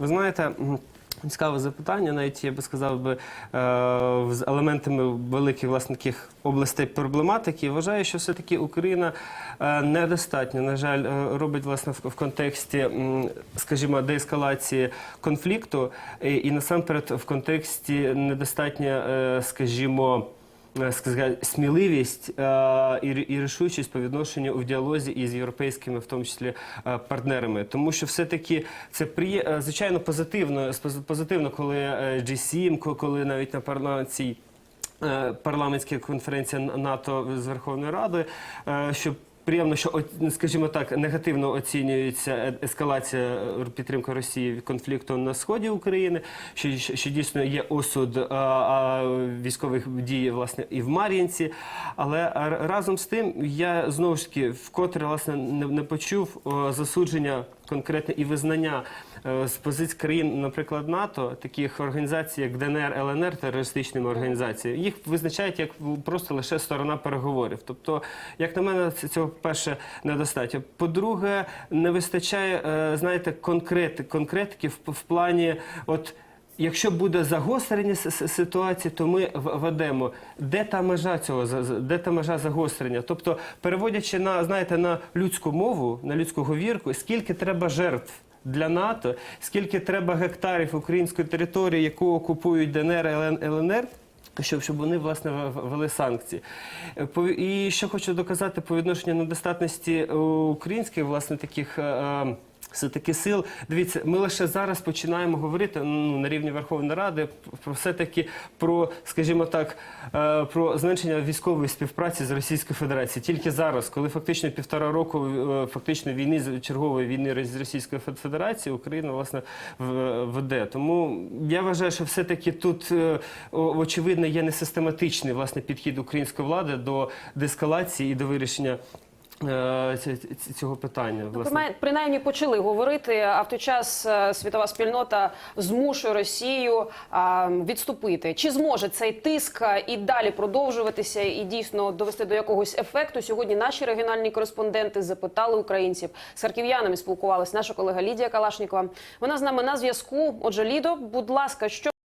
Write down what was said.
Ви знаєте. Цікаве запитання, навіть я би сказав би е, з елементами великих власне таких областей проблематики. Вважаю, що все-таки Україна е, недостатньо, на жаль, е, робить власне в, контексті, скажімо, деескалації конфлікту, і, насамперед в контексті недостатньо, скажімо. Е, сказати, сміливість е, і, і рішучість по відношенню в діалозі із європейськими, в тому числі е, партнерами, тому що все-таки це приє, е, звичайно позитивно, позитивно, коли е, G7, коли навіть на парламенті парламентська конференція НАТО з Верховною Радою, е, що приємно, що скажімо так, негативно оцінюється е- ескалація е, підтримка Росії конфлікту на сході України, що, що, дійсно є осуд е, а, військових дій власне і в Мар'їнці. Але разом з тим я знову ж таки вкотре власне не, не почув о, засудження конкретне і визнання е, з позицій країн, наприклад, НАТО, таких організацій, як ДНР, ЛНР, терористичними організаціями, їх визначають як просто лише сторона переговорів. Тобто, як на мене, цього перше недостатньо. По-друге, не вистачає, е, знаєте, конкрети, конкретики в, плані, от. Якщо буде загострення ситуації, то ми в- ведемо. Де та межа цього де та межа загострення? Тобто, переводячи на знаєте на людську мову, на людську говірку, скільки треба жертв для НАТО, скільки треба гектарів української території, яку окупують ДНР, ЛН, ЛНР. Щоб, щоб вони власне ввели санкції. Е, І що хочу доказати по відношенню недостатності е, українських власне таких. е, е, все-таки сил. Дивіться, ми лише зараз починаємо говорити ну, на рівні Верховної Ради про все-таки про, скажімо так, е, про зменшення військової співпраці з Російською Федерацією. Тільки зараз, коли фактично півтора року е, фактично війни чергової війни з Російською Фед- Федерацією Україна власне веде. Тому я вважаю, що все-таки тут е, очевидно є несистематичний власне підхід української влади до деескалації і до вирішення. Е, Цього питання Ну, власне. принаймні- почали говорити. А в той час е, світова спільнота змушує Росію відступити. Чи зможе цей тиск е, і далі продовжуватися і дійсно довести до якогось ефекту? Сьогодні наші регіональні кореспонденти запитали українців з харків'янами. Спілкувалася наша колега Лідія Калашнікова. Вона з нами на зв'язку. Отже, Лідо, будь ласка, що